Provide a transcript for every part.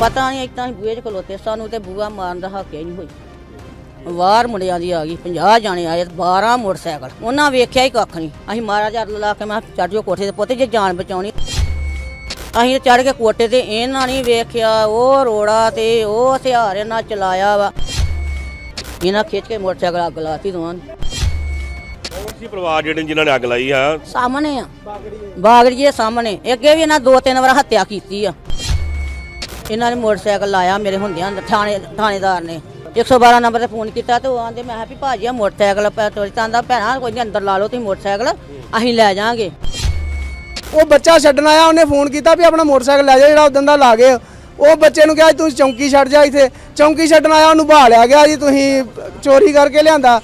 ਪਤਾ ਨਹੀਂ ਇਤਾਂ ਹੀ ਬੂਹੇ 'ਚ ਖਲੋਤੇ ਸਾਨੂੰ ਤੇ ਬੂਹਾ ਮਾਰਨ ਦਾ ਹੱਕ ਹੀ ਨਹੀਂ ਹੋਈ ਬਾਹਰ ਮੁੰਡਿਆਂ ਦੀ ਆ ਗਈ 50 ਜਾਣੇ ਆਏ 12 ਮੋਟਰਸਾਈਕਲ। ਉਹਨਾਂ ਵੇਖਿਆ ਹੀ ਕੱਖ ਨਹੀਂ। ਅਸੀਂ ਮਾਰਾ ਜਰ ਲਾ ਕੇ ਮੈਂ ਚੜ ਜਾਓ ਕੋਠੇ ਦੇ ਪੁੱਤੇ ਜੇ ਜਾਨ ਬਚਾਉਣੀ। ਅਸੀਂ ਚੜ ਕੇ ਕੋਠੇ ਤੇ ਇਹਨਾਂ ਨਹੀਂ ਵੇਖਿਆ ਉਹ ਰੋੜਾ ਤੇ ਉਹ ਹਥਿਆਰ ਇਹਨਾਂ ਚਲਾਇਆ ਵਾ। ਇਹਨਾਂ ਖਿੱਚ ਕੇ ਮੋਟਰਸਾਈਕਲ ਅੱਗ ਲਾਤੀ ਦੋਵਾਂ ਸੀ ਪਰਿਵਾਰ ਜਿਹੜੇ ਜਿਨ੍ਹਾਂ ਨੇ ਅੱਗ ਲਾਈ ਆ? ਸਾਹਮਣੇ ਆ। ਬਾਗੜੀਏ ਸਾਹਮਣੇ। ਅੱਗੇ ਵੀ ਇਹਨਾਂ ਦੋ ਤਿੰਨ ਵਾਰ ਹੱਤਿਆ ਕੀਤੀ ਆ। ਇਹਨਾਂ ਨੇ ਮੋਟਰਸਾਈਕਲ ਲਾਇਆ ਮੇਰੇ ਹੁੰਦਿਆਂ ਥਾਣੇ, ਥਾਣੇਦਾਰ ਨੇ। 112 ਨੰਬਰ ਤੇ ਫੋਨ ਕੀਤਾ ਤੇ ਉਹ ਆਂਦੇ, ਮੈਂ ਕਿਹਾ ਵੀ ਭਾਜੀ ਆ ਮੋਟਰਸਾਈਕਲ ਪੈ ਤੋਰੀ ਤਾਂ ਆਂਦਾ ਭੈਣਾ, ਕੋਈ ਨਹੀਂ ਅੰਦਰ ਲਾ ਲਓ ਤੁਸੀਂ ਮੋਟਰਸਾਈਕਲ, ਅਸੀਂ ਲੈ ਜਾਾਂਗੇ। ਉਹ ਬੱਚਾ ਛੱਡਣ ਆਇਆ, ਉਹਨੇ ਫੋਨ ਕੀਤਾ ਵੀ ਆਪਣਾ ਮੋਟਰਸਾਈਕਲ ਲੈ ਜਾ ਜਿਹੜਾ ਉਦੋਂ ਦਾ ਲਾ ਗਏ। ਉਹ ਬੱਚੇ ਨੂੰ ਕਿਹਾ ਜੀ ਤੂੰ ਚੌਂਕੀ ਛੱਡ ਜਾ ਇੱਥੇ। ਚੌਂਕੀ ਛੱਡਣ ਆਇਆ, ਉਹਨੂੰ ਬਹਾ ਲਿਆ ਗਿਆ ਜੀ, ਤੁਸੀਂ ਚੋਰੀ ਕਰਕੇ ਲਿਆਂਦਾ।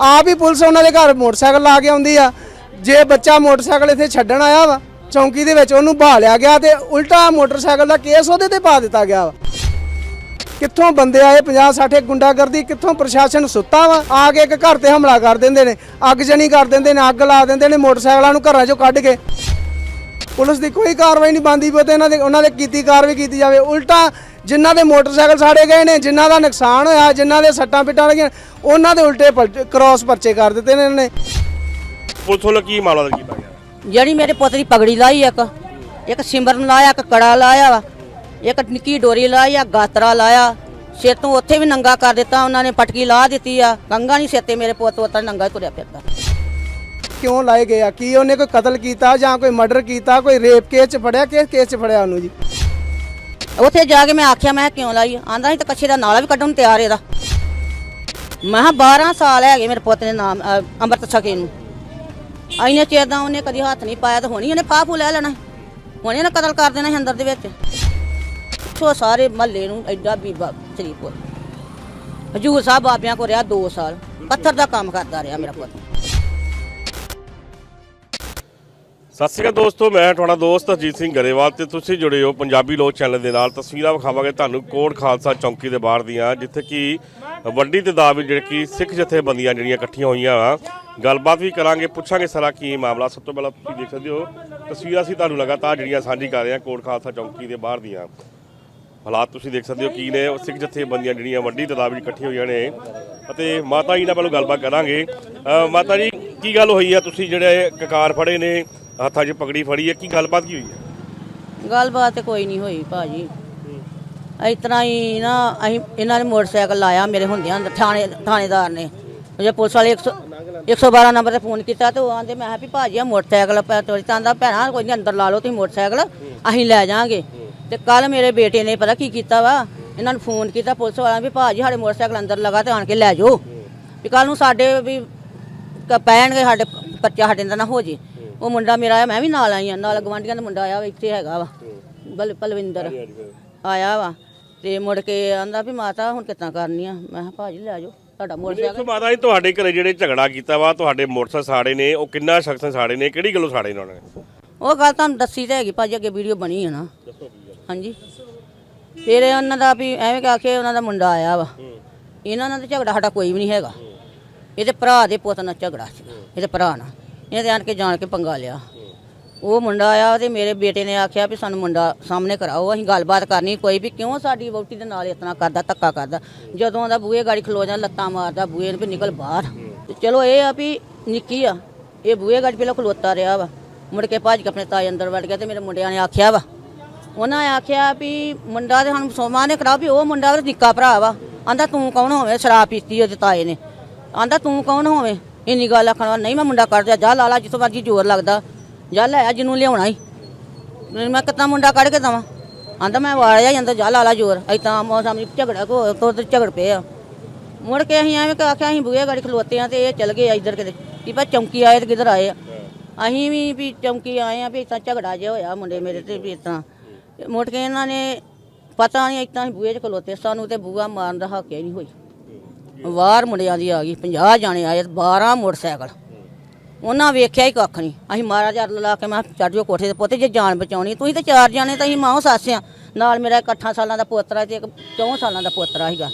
ਆਪ ਹੀ ਪੁਲਿਸ ਉਹਨਾਂ ਦੇ ਘਰ ਮੋਟਰਸਾਈਕਲ ਲਾ ਕੇ ਆਉਂਦੀ ਆ। ਜੇ ਬੱਚਾ ਮੋਟਰਸਾਈਕਲ ਇੱਥੇ ਛੱਡਣ ਆਇਆ ਵਾ ਚੌਂਕੀ ਦੇ ਵਿੱਚ ਉਹਨੂੰ ਬਹਾ ਲਿਆ ਗਿਆ ਤੇ ਉਲਟਾ ਮੋਟਰਸਾਈਕਲ ਦਾ ਕੇਸ ਉਹਦੇ ਤੇ ਪਾ ਦਿੱਤਾ ਗਿਆ ਵਾ। ਕਿੱਥੋਂ ਬੰਦੇ ਆਏ 50 60 ਗੁੰਡਾਗਰਦੀ, ਕਿੱਥੋਂ ਪ੍ਰਸ਼ਾਸਨ ਸੁੱਤਾ ਵਾ? ਆ ਕੇ ਇੱਕ ਘਰ ਤੇ ਹਮਲਾ ਕਰ ਦਿੰਦੇ ਨੇ, ਅੱਗ ਜਣੀ ਕਰ ਦਿੰਦੇ ਨੇ, ਅੱਗ ਲਾ ਦਿੰਦੇ ਨੇ ਮੋਟਰਸਾਈਕਲਾਂ ਨੂੰ ਘਰਾਂ ਚੋਂ ਕੱਢ ਕੇ। ਪੁਲਿਸ ਦੀ ਕੋਈ ਕਾਰਵਾਈ ਨਹੀਂ ਬੰਦੀ ਪਈ ਇਹਨਾਂ ਦੇ ਉਹਨਾਂ ਦੇ ਕੀਤੀ ਕਾਰਵਾਈ ਕੀਤੀ ਜਾਵੇ। ਉਲਟਾ ਜਿਨ੍ਹਾਂ ਦੇ ਮੋਟਰਸਾਈਕਲ ਸਾੜੇ ਗਏ ਨੇ, ਜਿਨ੍ਹਾਂ ਦਾ ਨੁਕਸਾਨ ਹੋਇਆ, ਜਿਨ੍ਹਾਂ ਦੇ ਸੱਟਾਂ ਪਿੱਟਾਂ ਲੱਗੀਆਂ, ਉਹਨਾਂ ਦੇ ਉਲਟੇ ਪਲਟ- ਕ੍ਰਾਸ ਪਰਚੇ ਕਰ ਦਿੱਤੇ ਨੇ ਇਹਨਾਂ ਨੇ। ਪੁਲਿਸ ਵੱਲੋਂ ਕੀ ਮਾਮਲਾ ਕੀਤਾ ਗਿਆ? ਜਿਹੜੀ ਮੇਰੇ ਪੁੱਤ ਦੀ ਪਗੜੀ ਲਾਈ ਇੱਕ ਇੱਕ ਸਿਮਰਨ ਲਾਇਆ ਇੱਕ ਕੜਾ ਲਾਇਆ ਵਾ ਇੱਕ ਨਿੱਕੀ ਡੋਰੀ ਲਾਈ ਆ ਗਾਤਰਾ ਲਾਇਆ। ਸਿਰ ਤੋਂ ਉੱਥੇ ਵੀ ਨੰਗਾ ਕਰ ਦਿੱਤਾ ਉਹਨਾਂ ਨੇ ਪਟਕੀ ਲਾ ਦਿੱਤੀ ਆ। ਕੰਗਾ ਨਹੀਂ ਸਿਰ ਤੇ ਮੇਰੇ ਪੁੱਤ ਉੱਤੇ ਨੰਗਾ ਹੀ ਤੁਰਿਆ ਫਿਰਦਾ। ਕਿਉਂ ਲਾਏ ਗਏ ਆ? ਕੀ ਉਹਨੇ ਕੋਈ ਕਤਲ ਕੀਤਾ ਜਾਂ ਕੋਈ ਮਰਡਰ ਕੀਤਾ ਕੋਈ ਰੇਪ ਕੇਸ ਚ ਫੜਿਆ? ਕਿਸ ਕੇਸ ਚ ਫੜਿਆ ਉਹਨੂੰ ਜੀ? ਉੱਥੇ ਜਾ ਕੇ ਮੈਂ ਆਖਿਆ ਮੈਂ ਕਿਉਂ ਲਾਈ? ਆਂਦਾ ਸੀ ਤਾਂ ਕੱਛੇ ਦਾ ਨਾਲਾ ਵੀ ਕੱਢਣ ਨੂੰ ਤਿਆਰ ਇਹਦਾ। ਮੈਂ ਕਿਹਾ 12 ਸਾਲ ਹੈਗੇ ਮੇਰੇ ਪੁੱਤ ਦੇ ਨਾਮ ਅ, ਅੰਮ੍ਰਿਤ ਛਕੇ ਨੂੰ। ਆਈਨੇ ਚਿਰ ਦਾ ਉਹਨੇ ਕਦੀ ਹੱਥ ਨਹੀਂ ਪਾਇਆ ਤਾਂ ਹੋਣੀ ਉਹਨੇ ਫਾਫੂ ਲੈ ਲੈਣਾ। ਹੋਣੀ ਉਹਨੇ ਕਤਲ ਕਰ ਦੇਣਾ ਸੀ ਅੰਦਰ ਦੇ ਵਿੱਚ। ਸੋ ਸਾਰੇ ਮਹੱਲੇ ਨੂੰ ਐਡਾ ਬੀਬਾ ਸ਼ਰੀਫ ਹਜੂਰ ਸਾਹਿਬ ਬਾਬਿਆਂ ਕੋ ਰਿਹਾ 2 ਸਾਲ। ਪੱਥਰ ਦਾ ਕੰਮ ਕਰਦਾ ਰਿਹਾ ਮੇਰਾ ਪੁੱਤ। ਸਤਿ ਸ਼੍ਰੀ ਅਕਾਲ ਦੋਸਤੋ, ਮੈਂ ਤੁਹਾਡਾ ਦੋਸਤ ਅਜੀਤ ਸਿੰਘ ਗਰੇਵਾਲ ਤੇ ਤੁਸੀਂ ਜੁੜੇ ਹੋ ਪੰਜਾਬੀ ਲੋਕ ਚੈਨਲ ਦੇ ਨਾਲ। ਤਸਵੀਰਾਂ ਵਿਖਾਵਾਂਗੇ ਤੁਹਾਨੂੰ ਕੋਟ ਖਾਲਸਾ ਚੌਂਕੀ ਦੇ ਬਾਹਰ ਦੀਆਂ, ਜਿੱਥੇ ਕਿ ਵੱਡੀ ਤਦਾਦ ਵਿੱਚ ਜਿਹੜੇ ਕਿ ਸਿੱਖ ਜਥੇਬੰਦੀਆਂ ਜਿਹੜੀਆਂ ਇਕੱਠੀਆਂ ਹੋਈਆਂ ਆ ਗੱਲਬਾਤ ਵੀ ਕਰਾਂਗੇ, ਪੁੱਛਾਂਗੇ ਸਾਰਾ ਕੀ ਮਾਮਲਾ। ਸਭ ਤੋਂ ਪਹਿਲਾਂ ਤੁਸੀਂ ਦੇਖ ਸਕਦੇ ਹੋ, ਤਸਵੀਰਾਂ ਅਸੀਂ ਤੁਹਾਨੂੰ ਲਗਾਤਾਰ ਜਿਹੜੀਆਂ ਸਾਂਝੀ ਕਰ ਰਹੇ ਹਾਂ ਕੋਟ ਖਾਲਸਾ ਚੌਂਕੀ ਦੇ ਬਾਹਰ ਦੀਆਂ। ਹਾਲਾਤ ਤੁਸੀਂ ਦੇਖ ਸਕਦੇ ਹੋ ਕੀ ਨੇ ਸਿੱਖ ਜਥੇਬੰਦੀਆਂ ਜਿਹੜੀਆਂ ਵੱਡੀ ਤਾਦਾਦ ਵਿੱਚ ਇਕੱਠੀਆਂ ਹੋਈਆਂ ਨੇ। ਅਤੇ ਮਾਤਾ ਜੀ ਨਾਲ ਪਹਿਲਾਂ ਗੱਲਬਾਤ ਕਰਾਂਗੇ। ਮਾਤਾ ਜੀ, ਕੀ ਗੱਲ ਹੋਈ ਆ? ਤੁਸੀਂ ਜਿਹੜੇ ਕਕਾਰ ਫੜੇ ਨੇ, ਹੱਥਾਂ 'ਚ ਪਗੜੀ ਫੜੀ ਹੈ ਕੀ ਗੱਲਬਾਤ ਕੀ ਹੋਈ ਹੈ ਗੱਲਬਾਤ ਕੋਈ ਨਹੀਂ ਹੋਈ ਭਾਜੀ। ਇਸ ਤਰ੍ਹਾਂ ਹੀ ਨਾ, ਅਸੀਂ ਇਹਨਾਂ ਨੇ ਮੋਟਰਸਾਈਕਲ ਲਾਇਆ ਮੇਰੇ ਹੁੰਦਿਆਂ, ਥਾਣੇ, ਥਾਣੇਦਾਰ ਨੇ। ਜੇ ਪੁਲਿਸ ਵਾਲੇ 100 112 ਨੰਬਰ ਤੇ ਫੋਨ ਕੀਤਾ ਤੇ ਉਹ ਆਂਦੇ ਮੈਂ ਕਿਹਾ ਵੀ ਭਾਜੀ ਆ ਮੋਟਰਸਾਈਕਲ ਪੈ ਤੋਰੀ ਤਾਂ ਆਂਦਾ ਭੈਣਾ ਕੋਈ ਨਹੀਂ ਅੰਦਰ ਲਾ ਲਓ ਤੁਸੀਂ ਮੋਟਰਸਾਈਕਲ ਅਸੀਂ ਲੈ ਜਾਾਂਗੇ ਤੇ ਕੱਲ ਮੇਰੇ ਬੇਟੇ ਨੇ ਪਤਾ ਕੀ ਕੀਤਾ ਵਾ? ਇਹਨਾਂ ਨੂੰ ਫੋਨ ਕੀਤਾ ਪੁਲਿਸ ਵਾਲਿਆਂ ਵੀ ਭਾਜੀ ਸਾਡੇ ਮੋਟਰਸਾਈਕਲ ਅੰਦਰ ਲਗਾ ਤੇ ਆਣ ਕੇ ਲੈ ਜਾਓ। ਵੀ ਕੱਲ ਨੂੰ ਸਾਡੇ ਵੀ ਪੈਣਗੇ ਸਾਡੇ ਬੱਚਾ ਸਾਡੇ ਦਾ ਨਾ ਹੋ ਜੇ। ਉਹ ਮੁੰਡਾ ਮੇਰਾ ਆਇਆ ਮੈਂ ਵੀ ਨਾਲ ਆਈ ਆ ਨਾਲ ਗਵਾਂਢੀਆਂ ਦਾ ਮੁੰਡਾ ਆਇਆ ਵਾ, ਇੱਥੇ ਹੈਗਾ ਵਾ। ਬਲ ਪਲਵਿੰਦਰ ਆਇਆ ਵਾ। ਤੇ ਮੁੜ ਕੇ ਆਂਦਾ ਵੀ ਮਾਤਾ ਹੁਣ ਕਿੱਦਾਂ ਕਰਨੀ ਆ? ਮੈਂ ਕਿਹਾ ਭਾਜੀ ਲੈ ਜਾਓ। ਤੁਹਾਡਾ ਮੋਟਰਸਾਈਕਲ ਮਾਤਾ ਜੀ ਤੁਹਾਡੇ ਘਰੇ ਜਿਹੜੇ ਝਗੜਾ ਕੀਤਾ ਵਾ ਤੁਹਾਡੇ ਮੋਟਰਸਾਈਕਲ ਸਾੜੇ ਨੇ ਉਹ ਕਿੰਨਾ ਸ਼ਖਸ ਸਾੜੇ ਨੇ ਕਿਹੜੀ ਗੱਲੋਂ ਸਾੜੇ ਨੇ ਉਹਨਾਂ ਨੇ? ਉਹ ਗੱਲ ਤੁਹਾਨੂੰ ਦੱਸੀ ਤੇ ਹੈਗੀ ਭਾਜੀ ਅੱਗੇ ਵੀਡੀਓ ਬਣੀ ਹੈ ਨਾ। ਹਾਂਜੀ। ਫਿਰ ਉਹਨਾਂ ਦਾ ਵੀ ਐਵੇਂ ਕਹ ਕੇ ਉਹਨਾਂ ਦਾ ਮੁੰਡਾ ਆਇਆ ਵਾ। ਇਹਨਾਂ ਨਾਲ ਤਾਂ ਝਗੜਾ ਸਾਡਾ ਕੋਈ ਵੀ ਨਹੀਂ ਹੈਗਾ। ਇਹਦੇ ਭਰਾ ਦੇ ਪੁੱਤ ਨਾਲ ਝਗੜਾ ਸੀ ਇਹਦੇ ਭਰਾ ਨਾਲ। ਇਹਨੇ ਤੇ ਆਣ ਕੇ ਜਾਣ ਕੇ ਪੰਗਾ ਲਿਆ। ਉਹ ਮੁੰਡਾ ਆਇਆ ਤੇ ਮੇਰੇ ਬੇਟੇ ਨੇ ਆਖਿਆ ਵੀ ਸਾਨੂੰ ਮੁੰਡਾ ਸਾਹਮਣੇ ਕਰਾਓ, ਅਸੀਂ ਗੱਲਬਾਤ ਕਰਨੀ ਕੋਈ ਵੀ ਕਿਉਂ ਸਾਡੀ ਵਹੁਟੀ ਦੇ ਨਾਲ ਇਤਨਾ ਕਰਦਾ, ਧੱਕਾ ਕਰਦਾ। ਜਦੋਂ ਦਾ ਬੂਹੇ ਗਾੜੀ ਖਲੋ ਜਾਂਦਾ ਲੱਤਾਂ ਮਾਰਦਾ, ਬੂਹੇ ਨੂੰ ਵੀ ਨਿਕਲ ਬਾਹਰ। ਤੇ ਚਲੋ ਇਹ ਆ ਵੀ ਨਿੱਕੀ ਆ, ਇਹ ਬੂਹੇ ਗਾੜੀ ਪਹਿਲਾਂ ਖਲੋਤਾ ਰਿਹਾ ਵਾ। ਮੁੜ ਕੇ ਭੱਜ ਕੇ ਆਪਣੇ ਤਾਏ ਅੰਦਰ ਵੜ ਗਿਆ ਤੇ ਮੇਰੇ ਮੁੰਡਿਆਂ ਨੇ ਆਖਿਆ ਵਾ। ਉਹਨਾਂ ਨੇ ਆਖਿਆ ਵੀ ਮੁੰਡਾ ਤੇ ਹੁਣ ਸੋਮਾ ਨੇ ਕਰਾਓ ਵੀ ਉਹ ਮੁੰਡਾ ਉਹਦਾ ਨਿੱਕਾ ਭਰਾ ਵਾ। ਆਂਦਾ, ਤੂੰ ਕੌਣ ਹੋਵੇਂ? ਸ਼ਰਾਬ ਪੀਤੀ ਉਹਦੇ ਤਾਏ ਨੇ। ਆਂਦਾ, ਤੂੰ ਕੌਣ ਹੋਵੇਂ? ਇੰਨੀ ਗੱਲ ਆਖਣ ਵਾਲਾ, ਨਹੀਂ, ਮੈਂ ਮੁੰਡਾ ਕੱਢ ਦਿਆ, ਜਾ ਲਾਲਾ ਜਿੱਥੋਂ ਮਰਜ਼ੀ ਜ਼ੋਰ ਲੱਗਦਾ। ਜਾ ਲੈ ਆ ਜਿਹਨੂੰ ਲਿਆਉਣਾ ਹੀ ਮੈਂ ਕਿਤਾ ਮੁੰਡਾ ਕੱਢ ਕੇ ਦਵਾਂ? ਆਂਦਾ ਮੈਂ ਵਾਲਿਆ ਜਾਂਦਾ, ਜਾ ਲਾਲਾ ਜ਼ੋਰ। ਐਤਾਂ ਮੌਸਮ ਵਿੱਚ ਝਗੜਾ ਕੋ ਤੋਂ ਤੇ ਝਗੜ ਪਏ ਆ। ਮੁੜ ਕੇ ਅਸੀਂ ਐਵੇਂ ਆਖਿਆ, ਅਸੀਂ ਬੂਹੇ ਗਾੜੀ ਖਲੋਤੇ ਆ ਤੇ ਇਹ ਚਲ ਗਏ ਆ ਇੱਧਰ ਕਿਤੇ। ਕੀ ਪਾ ਚੌਂਕੀ ਆਏ ਤੇ ਕਿੱਧਰ ਆਏ ਆ? ਅਸੀਂ ਵੀ ਵੀ ਚੌਂਕੀ ਆਏ ਆ ਵੀ ਇਤਾਂ ਝਗੜਾ ਜਿਹਾ ਹੋਇਆ ਮੁੰਡੇ ਮੇਰੇ ਤੇ ਵੀ ਇਤਾਂ ਮੁੜ ਕੇ ਇਹਨਾਂ ਨੇ ਪਤਾ ਨਹੀਂ ਇਤਾਂ ਅਸੀਂ ਬੂਹੇ 'ਚ ਖਲੋਤੇ, ਸਾਨੂੰ ਤੇ ਬੂਹਾ ਮਾਰਨ ਦਾ ਹੱਕ ਹੀ ਨਹੀਂ ਹੋਈ। ਬਾਹਰ ਮੁੰਡਿਆਂ ਦੀ ਆ ਗਈ 50 ਜਾਣੇ ਆਏ 12 ਮੋਟਰਸਾਈਕਲ। ਉਹਨਾਂ ਵੇਖਿਆ ਹੀ ਕੱਖ ਨਹੀਂ। ਅਸੀਂ ਮਹਾਰਾਜਾ ਲਾ ਕੇ ਮੈਂ ਚੜ ਜਾਓ ਕੋਠੇ ਦੇ ਪੁੱਤੇ, ਜੇ ਜਾਨ ਬਚਾਉਣੀ ਤੁਸੀਂ ਤੇ ਚਾਰ ਜਾਣੇ ਤਾਂ ਅਸੀਂ ਮਾਂ ਸੱਸ ਆ। ਨਾਲ ਮੇਰਾ ਇੱਕ ਅੱਠਾਂ ਸਾਲਾਂ ਦਾ ਪੋਤਰਾ ਤੇ ਇੱਕ 4 ਸਾਲਾਂ ਦਾ ਪੋਤਰਾ ਸੀਗਾ।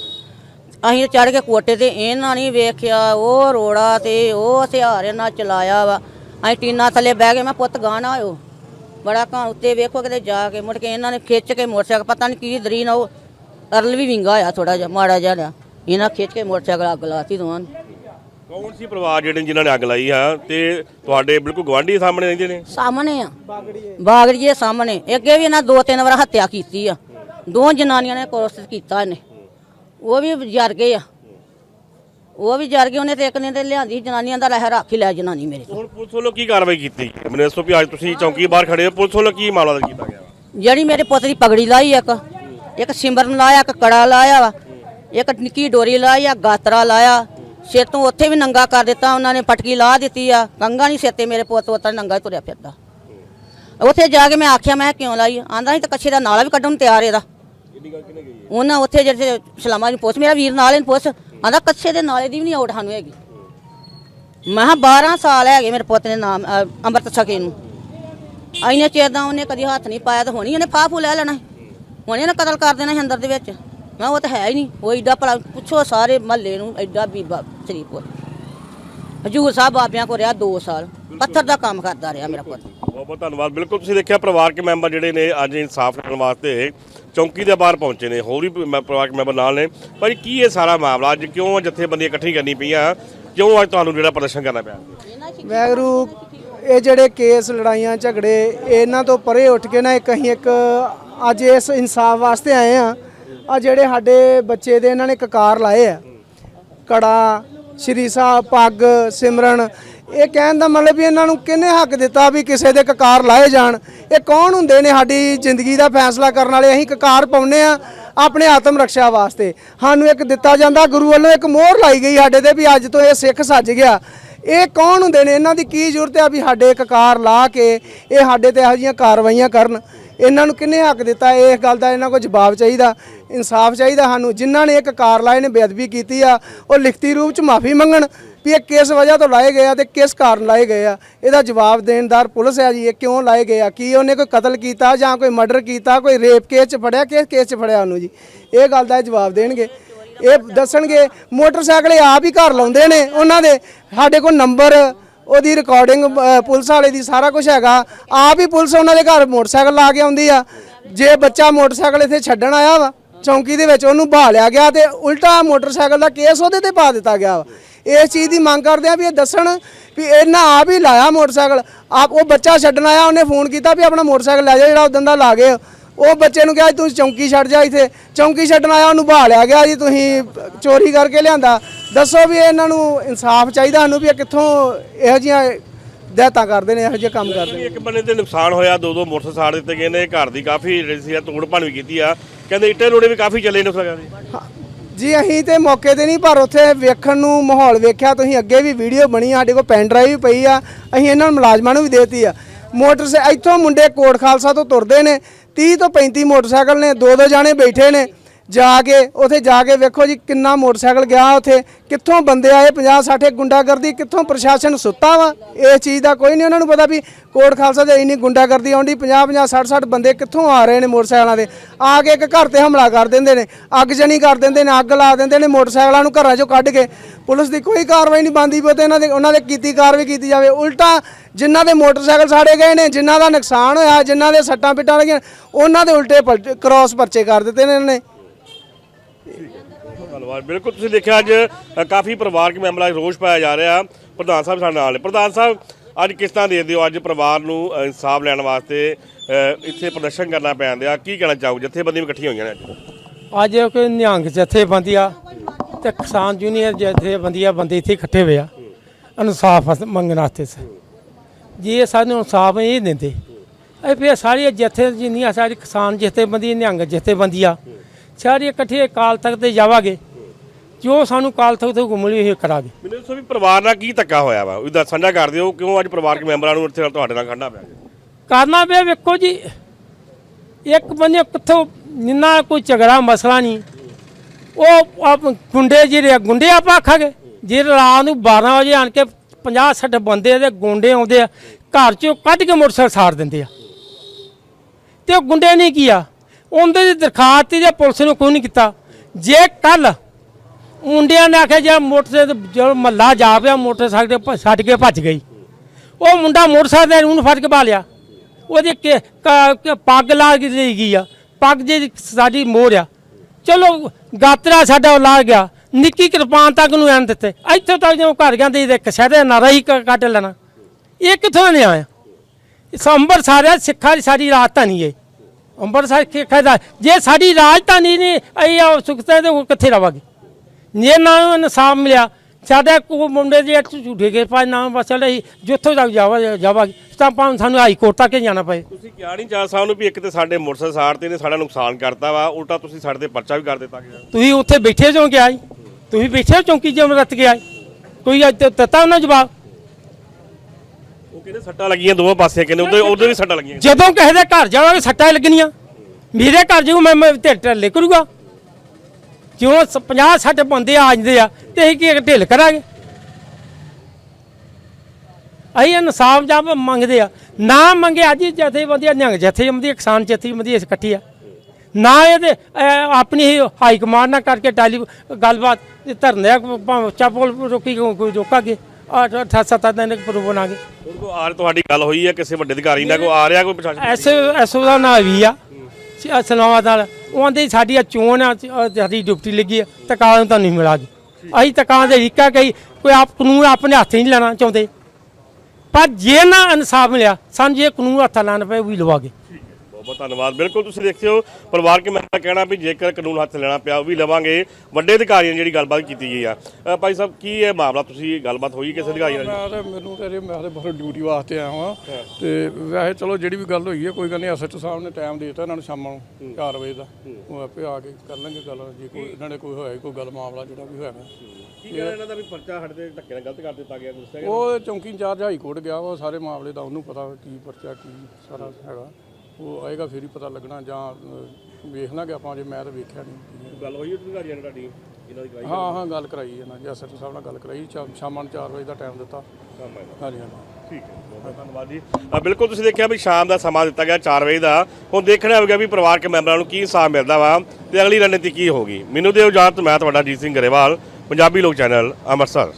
ਅਸੀਂ ਚੜ ਕੇ ਕੋਟੇ ਤੇ ਇਹਨਾਂ ਨਹੀਂ ਵੇਖਿਆ, ਉਹ ਰੋੜਾ ਤੇ ਉਹ ਹਥਿਆਰ ਇਹਨਾਂ ਚਲਾਇਆ ਵਾ। ਅਸੀਂ ਟੀਨਾ ਥੱਲੇ ਬਹਿ ਕੇ ਮੈਂ ਪੁੱਤ, ਗਾਣਾ ਆਇਓ। ਬੜਾ ਕਾਂ ਉੱਤੇ ਵੇਖੋ ਕਿਤੇ ਜਾ ਕੇ ਮੁੜ ਕੇ ਇਹਨਾਂ ਨੇ ਖਿੱਚ ਕੇ ਮੋਟਰਸਾਈਕਲ, ਪਤਾ ਨਹੀਂ ਕੀ ਦਰੀਨ ਉਹ ਅਰਲ ਵੀ ਵਿੰਗਾ ਹੋਇਆ ਥੋੜਾ ਜਿਹਾ, ਮਾੜਾ ਜਿਹਾ। ਇਹਨਾਂ ਖਿੱਚ ਕੇ ਮੋਟਰਸਾਈਕਲ ਅੱਗ ਲਾਤੀ ਦੋਵਾਂ ਨੂੰ। ਕੌਣ ਸੀ ਪਰਿਵਾਰ ਜਿਹੜੇ ਜਿਨ੍ਹਾਂ ਨੇ ਅੱਗ ਲਾਈ ਆ ਤੇ ਤੁਹਾਡੇ ਬਿਲਕੁਲ ਗਵਾਂਢੀ ਸਾਹਮਣੇ ਰਹਿੰਦੇ ਨੇ? ਸਾਹਮਣੇ ਆ। ਬਾਗੜੀਏ ਸਾਹਮਣੇ। ਅੱਗੇ ਵੀ ਇਹਨਾਂ ਦੋ ਤਿੰਨ ਵਾਰ ਹੱਤਿਆ ਕੀਤੀ ਆ। ਦੋ ਜਨਾਨੀਆਂ ਨੇ ਕੋਸ਼ਿਸ਼ ਕੀਤਾ ਇਹਨੇ। ਉਹ ਵੀ ਜਰ ਗਏ ਆ। ਉਹ ਵੀ ਜਰ ਗਏ। ਉਹਨੇ ਤੇ ਇੱਕ ਨੇ ਤੇ ਲਿਆਂਦੀ ਜਨਾਨੀਆਂ ਦਾ ਲਹਿਰ ਹੀ ਲਿਆ ਜਨਾਨੀ ਮੇਰੇ ਤੋਂ। ਹੁਣ ਪੁਲਿਸ ਵੱਲੋਂ ਕੀ ਕਾਰਵਾਈ ਕੀਤੀ? ਮੈਨੂੰ ਦੱਸੋ ਵੀ ਅੱਜ ਤੁਸੀਂ ਚੌਂਕੀ ਬਾਹਰ ਖੜੇ ਹੋ। ਪੁਲਿਸ ਵੱਲੋਂ ਕੀ ਮਾਮਲਾ ਦਰਜ ਕੀਤਾ ਗਿਆ? ਜਿਹੜੀ ਮੇਰੇ ਪੁੱਤ ਦੀ ਪਗੜੀ ਲਾਈ ਇੱਕ। ਇੱਕ ਸਿਮਰਨ ਲਾਇਆ ਇੱਕ ਕੜਾ ਲਾਇਆ ਵਾ। ਇੱਕ ਨਿੱਕੀ ਡੋਰੀ ਲਾਈ ਆ ਗਾਤਰਾ ਲਾਇਆ। ਸਿਰ ਤੋਂ ਉੱਥੇ ਵੀ ਨੰਗਾ ਕਰ ਦਿੱਤਾ ਉਹਨਾਂ ਨੇ ਪਟਕੀ ਲਾ ਦਿੱਤੀ ਆ। ਕੰਗਾ ਨਹੀਂ ਸਿਰ ਤੇ ਮੇਰੇ ਪੁੱਤ ਉੱਤੇ ਨੰਗਾ ਹੀ ਤੁਰਿਆ ਫਿਰਦਾ। ਉੱਥੇ ਜਾ ਕੇ ਮੈਂ ਆਖਿਆ ਮੈਂ ਕਿਉਂ ਲਾਈ? ਆਂਦਾ ਸੀ ਤਾਂ ਕੱਛੇ ਦਾ ਨਾਲਾ ਵੀ ਕੱਢਣ ਨੂੰ ਤਿਆਰ ਇਹਦਾ। ਉਹਨਾਂ ਉੱਥੇ ਜਿਹੜੇ ਸਲਾਮਾਂ ਨੂੰ ਪੁੱਛ ਮੇਰਾ ਵੀਰ ਨਾਲ ਇਹਨੂੰ ਪੁੱਛ ਆਂਦਾ ਕੱਛੇ ਦੇ ਨਾਲੇ ਦੀ ਵੀ ਨਹੀਂ ਆਉਟ ਸਾਨੂੰ ਹੈਗੀ। ਮੈਂ ਕਿਹਾ 12 ਸਾਲ ਹੈਗੇ ਮੇਰੇ ਪੁੱਤ ਦੇ ਨਾਮ ਅੰਮ੍ਰਿਤ ਛਕੇ ਨੂੰ। ਆਈਨੇ ਚਿਰ ਦਾ ਉਹਨੇ ਕਦੀ ਹੱਥ ਨਹੀਂ ਪਾਇਆ ਤਾਂ ਹੋਣੀ ਉਹਨੇ ਫਾਫੂ ਲੈ ਲੈਣਾ। ਹੁਣੇ ਉਹਨੇ ਕਤਲ ਕਰ ਦੇਣਾ ਸੀ ਅੰਦਰ ਦੇ ਵਿੱਚ। ਮੈਂ ਕਿਹਾ ਉਹ ਤਾਂ ਹੈ ਹੀ ਨਹੀਂ। ਉਹ ਏਡਾ ਭਲਾ ਪੁੱਛੋ ਸਾਰੇ ਮਹੱਲੇ ਨੂੰ ਐਡਾ ਬੀਬਾ ਸ਼ਰੀਫਪੁਰ। ਹਜੂਰ ਸਾਹਿਬ ਬਾਬਿਆਂ ਕੋ ਰਿਹਾ 2 ਸਾਲ। ਪੱਥਰ ਦਾ ਕੰਮ ਕਰਦਾ ਰਿਹਾ ਮੇਰਾ ਪੁੱਤ। ਬਹੁਤ ਬਹੁਤ ਧੰਨਵਾਦ। ਬਿਲਕੁਲ ਤੁਸੀਂ ਦੇਖਿਆ ਪਰਿਵਾਰਕ ਮੈਂਬਰ ਜਿਹੜੇ ਨੇ ਅੱਜ ਇਨਸਾਫ ਕਰਨ ਵਾਸਤੇ ਚੌਂਕੀ ਦੇ ਬਾਹਰ ਪਹੁੰਚੇ ਨੇ। ਹੋਰ ਵੀ ਮੈਂ- ਪਰਿਵਾਰਕ ਮੈਂਬਰ ਨਾਲ ਨੇ। ਪਰ ਕੀ ਇਹ ਸਾਰਾ ਮਾਮਲਾ ਅੱਜ ਕਿਉਂ ਜਥੇਬੰਦੀਆਂ ਇਕੱਠੀ ਕਰਨੀ ਪਈਆਂ? ਕਿਉਂ ਅੱਜ ਤੁਹਾਨੂੰ ਜਿਹੜਾ ਪ੍ਰਦਰਸ਼ਨ ਕਰਨਾ ਪਿਆ? ਵੈਗਰੂ ਇਹ ਜਿਹੜੇ ਕੇਸ ਲੜਾਈਆਂ ਝਗੜੇ ਇਹਨਾਂ ਤੋਂ ਪਰੇ ਉੱਠ ਕੇ ਨਾ ਇੱਕ ਅਸੀਂ ਇੱਕ ਅੱਜ ਇਸ ਇਨਸਾਫ ਵਾਸਤੇ ਆਏ ਆ ਆ ਜਿਹੜੇ ਸਾਡੇ ਬੱਚੇ ਦੇ ਇਹਨਾਂ ਨੇ ਕਕਾਰ ਲਾਏ ਆ। ਕੜਾ, ਸ਼੍ਰੀ ਸਾਹਿਬ, ਪੱਗ, ਸਿਮਰਨ। ਇਹ ਕਹਿਣ ਦਾ ਮਤਲਬ ਵੀ ਇਹਨਾਂ ਨੂੰ ਕਿਹਨੇ ਹੱਕ ਦਿੱਤਾ ਵੀ ਕਿਸੇ ਦੇ ਕਕਾਰ ਲਾਏ ਜਾਣ? ਇਹ ਕੌਣ ਹੁੰਦੇ ਨੇ ਸਾਡੀ ਜ਼ਿੰਦਗੀ ਦਾ ਫੈਸਲਾ ਕਰਨ ਵਾਲੇ? ਅਸੀਂ ਕਕਾਰ ਪਾਉਨੇ ਆ ਆਪਣੇ ਆਤਮ ਰੱਖਿਆ ਵਾਸਤੇ। ਸਾਨੂੰ ਇੱਕ ਦਿੱਤਾ ਜਾਂਦਾ, ਗੁਰੂ ਵੱਲੋਂ ਇੱਕ ਮੋਹਰ ਲਾਈ ਗਈ ਸਾਡੇ ਤੇ ਵੀ ਅੱਜ ਤੋਂ ਇਹ ਸਿੱਖ ਸੱਜ ਗਿਆ। ਇਹ ਕੌਣ ਹੁੰਦੇ ਨੇ? ਇਹਨਾਂ ਦੀ ਕੀ ਜ਼ਰੂਰਤ ਹੈ ਵੀ ਸਾਡੇ ਕਕਾਰ ਲਾ ਕੇ ਇਹ ਸਾਡੇ ਤੇ ਇਹੋ ਜਿਹੀਆਂ ਕਾਰਵਾਈਆਂ ਕਰਨ? ਇਹਨਾਂ ਨੂੰ ਕਿੰਨੇ ਹੱਕ ਦਿੱਤਾ? ਇਸ ਗੱਲ ਦਾ ਇਹਨਾਂ ਕੋਲ ਜਵਾਬ ਚਾਹੀਦਾ, ਇਨਸਾਫ ਚਾਹੀਦਾ ਸਾਨੂੰ। ਜਿਨ੍ਹਾਂ ਨੇ ਇੱਕ ਕਾਰ ਲਾਏ ਨੇ, ਬੇਅਦਬੀ ਕੀਤੀ ਆ, ਉਹ ਲਿਖਤੀ ਰੂਪ ਚ ਮਾਫੀ ਮੰਗਣ ਵੀ ਇਹ ਕਿਸ ਵਜ੍ਹਾ ਤੋਂ ਲਾਏ ਗਏ ਆ ਤੇ ਕਿਸ ਕਾਰਨ ਲਾਏ ਗਏ ਆ? ਇਹਦਾ ਜਵਾਬ ਦੇਣਦਾਰ ਪੁਲਿਸ ਹੈ ਜੀ, ਇਹ ਕਿਉਂ ਲਾਏ ਗਏ ਆ? ਕੀ ਉਹਨੇ ਕੋਈ ਕਤਲ ਕੀਤਾ ਜਾਂ ਕੋਈ ਮਰਡਰ ਕੀਤਾ, ਕੋਈ ਰੇਪ ਕੇਸ ਚ ਫੜਿਆ? ਕਿਸ ਕੇਸ ਚ ਫੜਿਆ ਉਹਨੂੰ ਜੀ? ਇਹ ਗੱਲ ਦਾ ਜਵਾਬ ਦੇਣਗੇ। ਇਹ ਦੱਸਣਗੇ, ਮੋਟਰਸਾਈਕਲ ਆਪ ਹੀ ਘਰ ਲਾਉਂਦੇ ਨੇ, ਉਹਨਾਂ ਦੇ। ਸਾਡੇ ਕੋਲ ਨੰਬਰ ਉਹਦੀ ਰਿਕਾਰਡਿੰਗ ਪੁਲਿਸ ਵਾਲੇ ਦੀ ਸਾਰਾ ਕੁਝ ਹੈਗਾ। ਆਪ ਹੀ ਪੁਲਿਸ ਉਹਨਾਂ ਦੇ ਘਰ ਮੋਟਰਸਾਈਕਲ ਲਾ ਕੇ ਆਉਂਦੀ ਆ। ਜੇ ਬੱਚਾ ਮੋਟਰਸਾਈਕਲ ਇੱਥੇ ਛੱਡਣ ਆਇਆ ਵਾ, ਚੌਂਕੀ ਦੇ ਵਿੱਚ ਉਹਨੂੰ ਲਿਆ ਗਿਆ ਤੇ ਉਲਟਾ ਮੋਟਰਸਾਈਕਲ ਦਾ ਕੇਸ ਉਹਦੇ ਤੇ ਪਾ ਦਿੱਤਾ ਗਿਆ ਵਾ। ਇਸ ਚੀਜ਼ ਦੀ ਮੰਗ ਕਰਦੇ ਆ ਵੀ ਇਹ ਦੱਸਣ ਵੀ ਇਹਨਾਂ ਆਪ ਹੀ ਲਾਇਆ ਮੋਟਰਸਾਈਕਲ। ਆਪ ਉਹ ਬੱਚਾ ਛੱਡਣ ਆਇਆ, ਉਹਨੇ ਫੋਨ ਕੀਤਾ ਵੀ ਆਪਣਾ ਮੋਟਰਸਾਈਕਲ ਲੈ ਜਾ ਜਿਹੜਾ ਉਦੋਂ ਦਾ ਲਾ ਗਏ ਉਹ ਬੱਚੇ ਨੂੰ ਕਿਹਾ ਤੁਸੀਂ ਚੌਂਕੀ ਛੱਡ ਜਾ ਇੱਥੇ। ਚੌਂਕੀ ਛੱਡਣ ਆਇਆ ਉਹਨੂੰ ਲਿਆ ਗਿਆ ਜੀ ਤੁਸੀਂ ਚੋਰੀ ਕਰਕੇ ਲਿਆਂਦਾ। ਦੱਸੋ ਵੀ ਇਹਨਾਂ ਨੂੰ ਇਨਸਾਫ ਚਾਹੀਦਾ ਸਾਨੂੰ ਵੀ ਇਹ ਕਿੱਥੋਂ ਇਹੋ ਜਿਹੀਆਂ ਦਹਿਤਾ ਕਰਦੇ ਨੇ ਇਹੋ ਜਿਹੇ ਕੰਮ ਕਰਦੇ ਨੇ। ਇੱਕ ਬੰਨੇ ਤੇ ਨੁਕਸਾਨ ਹੋਇਆ ਦੋ ਦੋ ਮੋਟਰਸਾਈਕਲ ਸਾੜ ਦਿੱਤੇ ਗਏ ਨੇ ਘਰ ਦੀ ਕਾਫੀ ਜਿਹੜੀ ਸੀ ਤੋੜ ਭੰਨ ਵੀ ਕੀਤੀ ਆ। ਕਹਿੰਦੇ ਇੱਟੇ ਰੋੜੇ ਵੀ ਕਾਫੀ ਚੱਲੇ ਨੇ ਉਸ ਜਗ੍ਹਾ ਦੇ ਜੀ ਅਸੀਂ ਤੇ ਮੌਕੇ ਤੇ ਨਹੀਂ ਪਰ ਉੱਥੇ ਵੇਖਣ ਨੂੰ ਮਾਹੌਲ ਵੇਖਿਆ ਤੁਸੀਂ ਅੱਗੇ ਵੀ ਵੀਡੀਓ ਬਣੀ ਆ, ਸਾਡੇ ਕੋਲ ਪੈਨ ਡਰਾਈਵ ਵੀ ਪਈ ਆ ਅਸੀਂ ਇਹਨਾਂ ਨੂੰ ਮੁਲਾਜ਼ਮਾਂ ਨੂੰ ਵੀ ਦੇਤੀ ਆ। ਮੋਟਰਸਾਈਕਲ ਇੱਥੋਂ ਮੁੰਡੇ ਕੋਟ ਖਾਲਸਾ ਤੋਂ ਤੁਰਦੇ ਨੇ 30 ਤੋਂ 35 ਮੋਟਰਸਾਈਕਲ ਨੇ, ਦੋ ਦੋ ਜਾਣੇ ਬੈਠੇ ਨੇ। ਜਾ ਕੇ, ਉੱਥੇ ਜਾ ਕੇ ਵੇਖੋ ਜੀ ਕਿੰਨਾ ਮੋਟਰਸਾਈਕਲ ਗਿਆ ਉੱਥੇ, ਕਿੱਥੋਂ ਬੰਦੇ ਆਏ 50 60 ਗੁੰਡਾਗਰਦੀ, ਕਿੱਥੋਂ ਪ੍ਰਸ਼ਾਸਨ ਸੁੱਤਾ ਵਾ? ਇਸ ਚੀਜ਼ ਦਾ ਕੋਈ ਨਹੀਂ ਉਹਨਾਂ ਨੂੰ ਪਤਾ ਵੀ ਕੋਟ ਖਾਲਸਾ ਦੇ ਇੰਨੀ ਗੁੰਡਾਗਰਦੀ ਆਉਂਦੀ 50 50 60 60 ਬੰਦੇ ਕਿੱਥੋਂ ਆ ਰਹੇ ਨੇ ਮੋਟਰਸਾਈਕਲਾਂ ਦੇ? ਆ ਕੇ ਇੱਕ ਘਰ ਤੇ ਹਮਲਾ ਕਰ ਦਿੰਦੇ ਨੇ, ਅੱਗ ਜਣੀ ਕਰ ਦਿੰਦੇ ਨੇ, ਅੱਗ ਲਾ ਦਿੰਦੇ ਨੇ ਮੋਟਰਸਾਈਕਲਾਂ ਨੂੰ ਘਰਾਂ ਚੋਂ ਕੱਢ ਕੇ। ਪੁਲਿਸ ਦੀ ਕੋਈ ਕਾਰਵਾਈ ਨਹੀਂ ਬੰਦੀ ਪਈ ਤੇ ਇਹਨਾਂ ਦੇ ਉਹਨਾਂ ਦੇ ਕੀਤੀ ਕਾਰਵਾਈ ਕੀਤੀ ਜਾਵੇ। ਉਲਟਾ ਜਿਨ੍ਹਾਂ ਦੇ ਮੋਟਰਸਾਈਕਲ ਸਾੜੇ ਗਏ ਨੇ, ਜਿਨ੍ਹਾਂ ਦਾ ਨੁਕਸਾਨ ਹੋਇਆ, ਜਿਨ੍ਹਾਂ ਦੇ ਸੱਟਾਂ ਪਿੱਟਾਂ ਲੱਗੀਆਂ, ਉਹਨਾਂ ਦੇ ਉਲਟੇ ਪਲਟੇ ਕ੍ਰਾਸ ਪਰਚੇ ਕਰ ਦਿੱਤੇ ਨੇ ਇਹਨਾਂ ਨੇ। ਧੰਨਵਾਦ। ਬਿਲਕੁਲ ਤੁਸੀਂ ਦੇਖਿਆ ਅੱਜ ਅ, ਕਾਫੀ ਪਰਿਵਾਰਕ ਮੈਂਬਰਾਂ 'ਚ ਰੋਸ਼ ਪਾਇਆ ਜਾ ਰਿਹਾ। ਪ੍ਰਧਾਨ ਸਾਹਿਬ ਸਾਡੇ ਨਾਲ ਨੇ। ਪ੍ਰਧਾਨ ਸਾਹਿਬ ਅੱਜ ਕਿਸ ਤਰ੍ਹਾਂ ਦੇਖਦੇ ਹੋ ਅੱਜ ਪਰਿਵਾਰ ਨੂੰ ਅ, ਇਨਸਾਫ ਲੈਣ ਵਾਸਤੇ ਅ, ਇੱਥੇ ਪ੍ਰਦਰਸ਼ਨ ਕਰਨਾ ਪੈਣ ਦਿਆ ਕੀ ਕਹਿਣਾ ਚਾਹੋ ਜਥੇਬੰਦੀਆਂ ਵੀ ਇਕੱਠੀਆਂ ਹੋਈਆਂ ਨੇ ਅੱਜ। ਅੱਜ ਕੋਈ ਨਿਹੰਗ ਜਥੇਬੰਦੀਆਂ ਤੇ ਕਿਸਾਨ ਯੂਨੀਅਨ ਜਥੇਬੰਦੀਆਂ ਬੰਦੇ ਇੱਥੇ ਇਕੱਠੇ ਹੋਏ ਆ। ਇਨਸਾਫ ਮੰਗਣ ਵਾਸਤੇ ਸ। ਜੇ ਸਾਨੂੰ ਇਨਸਾਫ ਨਹੀਂ ਦਿੰਦੇ ਇਹ ਫਿਰ ਸਾਰੀਆਂ ਜਥੇ ਜਿੰਨੀਆਂ ਸਾਰੀ ਕਿਸਾਨ ਜਥੇਬੰਦੀ ਨਿਹੰਗ ਜਥੇਬੰਦੀਆਂ ਸਾਰੀਆਂ ਇਕੱਠੇ ਅਕਾਲ ਤਖ਼ਤ ਤੇ ਜਾਵਾਂਗੇ। ਜੋ ਸਾਨੂੰ ਕਾਲ ਤੱਕ ਤੋਂ ਮਿਲੀ ਇਹ ਕਰਾਂਗੇ ਮੈਨੂੰ ਦੱਸੋ ਵੀ ਪਰਿਵਾਰ ਨਾਲ ਕੀ ਧੱਕਾ ਹੋਇਆ ਵਾ? ਉਹਦਾ ਸਾਂਝਾ ਕਰ ਦਿਓ ਕਿਉਂ ਅੱਜ ਪਰਿਵਾਰਕ ਮੈਂਬਰਾਂ ਨੂੰ ਇੱਥੇ ਤੁਹਾਡੇ ਨਾਲ ਖੜਨਾ ਪਿਆ ਜੀ? ਕਰਨਾ ਪਿਆ ਵੇਖੋ ਜੀ। ਇੱਕ ਬੰਦੇ ਕਿੱਥੋਂ ਨਿੰਨਾ ਕੋਈ ਝਗੜਾ ਮਸਲਾ ਨਹੀਂ। ਉਹ ਆਪ ਗੁੰਡੇ ਜਿਹੜੇ ਆ, ਗੁੰਡੇ ਆਪਾਂ ਆਖਾਂਗੇ। ਜਿਹੜੇ ਰਾਤ ਨੂੰ 12 ਵਜੇ ਆਣ ਕੇ 50 60 ਬੰਦੇ ਦੇ ਗੁੰਡੇ ਆਉਂਦੇ ਆ ਘਰ ਚੋਂ ਕੱਢ ਕੇ ਮੋਟਰਸਾਈਕਲ ਸਾੜ ਦਿੰਦੇ ਆ। ਤੇ ਉਹ ਗੁੰਡੇ ਨੇ ਕੀਆ ਉਹਦੇ ਦੀ ਦਰਖਾਸਤ ਤੇ ਪੁਲਿਸ ਨੂੰ ਕੋਈ ਨਹੀਂ ਕੀਤਾ। ਜੇ ਕੱਲ ਮੁੰਡਿਆਂ ਨੇ ਆਖਿਆ ਜੇ ਮੋਟਰਸਾਈਕਲ ਜਦੋਂ ਮੱਲਾ ਜਾ ਪਿਆ, ਮੋਟਰਸਾਈਕਲ ਤੇ ਭ- ਛੱਡ ਕੇ ਭੱਜ ਗਈ। ਉਹ ਮੁੰਡਾ ਮੋਟਰਸਾਈਕਲ ਤੇ ਉਹਨੂੰ ਫੜ ਕੇ ਪਾ ਲਿਆ। ਉਹਦੇ ਕੇ- ਕ- ਕ- ਪੱਗ ਲਾ ਕੇ ਲਈ ਗਈ ਆ। ਪੱਗ ਜੇ ਸਾਡੀ ਮੋਹਰ ਆ। ਚਲੋ, ਗਾਤਰਾ ਸਾਡਾ ਉਹ ਲਾ ਗਿਆ। ਨਿੱਕੀ ਕਿਰਪਾਨ ਤੱਕ ਨੂੰ ਐਨ ਦਿੱਤੇ। ਇੱਥੋਂ ਤੱਕ ਜਦੋਂ ਘਰ ਗਿਆ ਤੇ ਇੱਕ ਸਹਿਦੇ ਨਾਰਾ ਹੀ ਕ- ਕੱਢ ਲੈਣਾ। ਇਹ ਕਿੱਥੋਂ ਨੇ ਆਇਆ ਇਸ ਅੰਮ੍ਰਿਤਸਰ ਆ, ਸਿੱਖਾਂ ਦੀ ਸਾਡੀ ਰਾਜਧਾਨੀ ਹੈ ਅੰਮ੍ਰਿਤਸਰ ਸਿੱਖਾਂ ਦਾ ਜੇ ਸਾਡੀ ਰਾਜਧਾਨੀ ਨਹੀਂ ਇਹ ਆ ਸੁਖਤਾ, ਤੇ ਉਹ ਕਿੱਥੇ ਰਵਾਂਗੇ? ਜੇ ਨਾ ਨੂੰ ਇਨਸਾਫ ਮਿਲਿਆ ਸਾਡੇ ਕੋ ਮੁੰਡੇ ਦੇ ਝੂਠੇ ਕੇ ਪਾਸ ਨਾਮ ਵਸਲ ਰਹੀ ਜਿੱਥੋਂ ਤੱਕ ਜਾਵਾ ਜਾਵਾਂਗੇ ਤਾਂ ਭਾਵੇਂ ਸਾਨੂੰ ਹਾਈ ਕੋਰਟ ਤੱਕ ਹੀ ਜਾਣਾ ਪਏ। ਤੁਸੀਂ ਕਿਹਾ ਨਹੀਂ ਚਾਹ ਸਾਹਿਬ ਨੂੰ ਵੀ ਇੱਕ ਤੇ ਸਾਡੇ ਮੋਟਰਸਾਈਕਲ ਸਾੜਤੇ ਨੇ ਸਾਡਾ ਨੁਕਸਾਨ ਕਰਤਾ ਵਾ ਉਲਟਾ ਤੁਸੀਂ ਸਾਡੇ ਤੇ ਪਰਚਾ ਵੀ ਕਰ ਦਿੱਤਾ ਗਿਆ। ਤੁਸੀਂ ਉੱਥੇ ਬੈਠੇ ਜੋ ਗਿਆ ਜੀ ਤੁਸੀਂ ਬੈਠੇ ਚੌਂਕੀ ਜਿਵੇਂ ਰੱਤ ਗਿਆ ਜੀ ਕੋਈ ਅੱਜ ਦਿੱਤਾ ਉਹਨਾਂ ਜਵਾਬ? ਉਹ ਕਹਿੰਦੇ ਸੱਟਾਂ ਲੱਗੀਆਂ ਦੋਵਾਂ ਪਾਸੇ ਕਹਿੰਦੇ ਉਧਰ ਉਧਰ ਵੀ ਸੱਟਾਂ ਲੱਗੀਆਂ। ਜਦੋਂ ਕਿਸੇ ਦੇ ਘਰ ਜਾਵਾਂਗੇ ਸੱਟਾਂ ਲੱਗਣੀਆਂ। ਮੇਰੇ ਘਰ ਜਾਊ ਮੈਂ ਢਿੱਲ ਢਿੱਲੇ ਕਰੂਗਾ। ਜਿਉਂ 50 60 ਬੰਦੇ ਆ ਜਾਂਦੇ ਆ ਤੇ ਅਸੀਂ ਕੀ ਢਿੱਲ ਕਰਾਂਗੇ? ਅਸੀਂ ਇਨਸਾਫ ਜਬ ਮੰਗਦੇ ਆ। ਨਾ ਮੰਗੇ ਅੱਜ ਜਥੇਬੰਦੀਆਂ ਨਿਹੰਗ ਜਥੇਬੰਦੀ ਕਿਸਾਨ ਜਥੇਬੰਦੀ ਇਕੱਠੀ ਆ। ਨਾ ਇਹਦੇ ਆਪਣੀ ਹਾਈ ਕਮਾਂਡ ਨਾਲ ਕਰਕੇ ਟੈਲੀ ਗੱਲਬਾਤ ਧਰਨੇ ਚਾਪੋਲ ਰੋਕੀ ਕੋਈ ਰੋਕਾਂਗੇ? ਆ ਸੱਤ ਦਿਨ ਪਰ ਬਣਾਗੇ। ਆ ਤੁਹਾਡੀ ਗੱਲ ਹੋਈ ਹੈ ਕਿਸੇ ਵੱਡੇ ਅਧਿਕਾਰੀ ਨਾਲ ਕੋ ਆ ਰਿਹਾ ਕੋਈ ਪ੍ਰਸ਼ਾਸਨ ਐਸ ਐਸਓ ਦਾ ਨਾਂ ਵੀ ਆ। ਸਲਾਮਾ ਨਾਲ ਉਹ ਆਂਦੇ ਸਾਡੀ ਆ ਚੋਣ ਆ ਸਾਡੀ ਡਿਊਟੀ ਲੱਗੀ ਆ ਤਕਾਲ ਤਾਂ ਨਹੀਂ ਮਿਲਾਗੀ ਅਸੀਂ ਤਕਾਲ ਦੇ ਰੀਕਾ ਕਹੀ ਕੋਈ ਆਪ ਕਾਨੂੰਨ ਆਪਣੇ ਹੱਥ ਨਹੀਂ ਲੈਣਾ ਚਾਹੁੰਦੇ। ਪਰ ਜੇ ਨਾ ਇਨਸਾਫ ਮਿਲਿਆ ਸਾਨੂੰ ਜੇ ਕਾਨੂੰਨ ਹੱਥ ਲਾਣ ਪਏ ਉਹ ਵੀ ਲਵਾਗੇ ਬਹੁਤ ਬਹੁਤ ਧੰਨਵਾਦ। ਬਿਲਕੁਲ ਤੁਸੀਂ ਦੇਖਦੇ ਹੋ ਪਰਿਵਾਰ ਕੇ ਮੈਂ ਕਹਿਣਾ ਵੀ ਜੇਕਰ ਕਾਨੂੰਨ ਹੱਥ ਲੈਣਾ ਪਿਆ ਉਹ ਵੀ ਲਵਾਂਗੇ। ਵੱਡੇ ਅਧਿਕਾਰੀਆਂ ਜਿਹੜੀ ਗੱਲਬਾਤ ਕੀਤੀ ਗਈ ਆ। ਭਾਈ ਸਾਹਿਬ ਕੀ ਇਹ ਮਾਮਲਾ ਤੁਸੀਂ ਗੱਲਬਾਤ ਹੋਈ ਕਿਸੇ ਅਧਿਕਾਰੀ ਨਾਲ? ਮੈਂ ਤੇ ਮੈਨੂੰ ਮੈਂ ਤੇ ਬਸ ਡਿਊਟੀ ਵਾਸਤੇ ਆਇਆ ਹਾਂ ਤੇ ਵੈਸੇ ਚਲੋ ਜਿਹੜੀ ਵੀ ਗੱਲ ਹੋਈ ਹੈ ਕੋਈ ਗੱਲ ਨਹੀਂ ਐਸਐਚਓ ਸਾਹਿਬ ਨੇ ਟਾਈਮ ਦੇ ਦਿੱਤਾ ਇਹਨਾਂ ਨੂੰ ਸ਼ਾਮਾਂ ਨੂੰ 4 ਵਜੇ ਦਾ। ਉਹ ਆਪੇ ਆ ਕੇ ਕਰ ਲੈਣਗੇ ਗੱਲ ਜੇ ਕੋਈ ਇਹਨਾਂ ਨੇ ਕੋਈ ਹੋਇਆ ਕੋਈ ਗੱਲ ਮਾਮਲਾ ਜਿਹੜਾ ਵੀ ਹੋਇਆ ਕੀ ਇਹਨਾਂ ਦਾ ਵੀ ਪਰਚਾ ਤੇ ਧੱਕੇ ਨਾਲ ਗਲਤ ਕਰ ਦਿੱਤਾ ਗਿਆ ਗੁੱਸੇ ਉਹ ਚੌਂਕੀ ਇੰਚਾਰਜ ਹਾਈ ਕੋਰਟ ਗਿਆ ਵਾ ਉਹ ਸਾਰੇ ਮਾਮਲੇ ਦਾ ਉਹਨੂੰ ਪਤਾ ਕੀ ਪਰਚਾ ਕੀ ਸਾਰਾ ਹੈਗਾ। ਉਹ ਆਏਗਾ ਫਿਰ ਹੀ ਪਤਾ ਲੱਗਣਾ ਜਾਂ ਅਹ, ਵੇਖ ਲਾਂਗੇ ਆਪਾਂ ਜੇ ਮੈਂ ਤਾਂ ਵੇਖਿਆ ਨਹੀਂ। ਗੱਲ ਹੋਈ ਅਧਿਕਾਰੀਆਂ ਨਾਲ ਤੁਹਾਡੀ? ਇਹਨਾਂ ਦੀ ਹਾਂ ਹਾਂ ਗੱਲ ਕਰਾਈ ਇਹਨਾਂ ਜੀ ਐਸਐਚਓ ਸਾਹਿਬ ਨਾਲ ਗੱਲ ਕਰਾਈ ਸ਼ਾਮਾਂ ਨੂੰ 4 ਵਜੇ ਦਾ ਟਾਈਮ ਦਿੱਤਾ। ਕੰਮ ਹਾਂਜੀ ਹਾਂਜੀ। ਠੀਕ ਹੈ ਬਹੁਤ ਬਹੁਤ ਧੰਨਵਾਦ ਜੀ। ਅ, ਬਿਲਕੁਲ ਤੁਸੀਂ ਦੇਖਿਆ ਵੀ ਸ਼ਾਮ ਦਾ ਸਮਾਂ ਦਿੱਤਾ ਗਿਆ 4 ਵਜੇ ਦਾ। ਹੁਣ ਦੇਖਣਾ ਹੋਵੇਗਾ ਵੀ ਪਰਿਵਾਰਕ ਮੈਂਬਰਾਂ ਨੂੰ ਕੀ ਇਨਸਾਫ ਮਿਲਦਾ ਵਾ ਤੇ ਅਗਲੀ ਰਣਨੀਤੀ ਕੀ ਹੋਗੀ ਮੈਨੂੰ ਦਿਓ ਇਜਾਜ਼ਤ ਮੈਂ ਤੁਹਾਡਾ ਜੀਤ ਸਿੰਘ ਗਰੇਵਾਲ ਪੰਜਾਬੀ ਲੋਕ ਚੈਨਲ ਅੰਮ੍ਰਿਤਸਰ।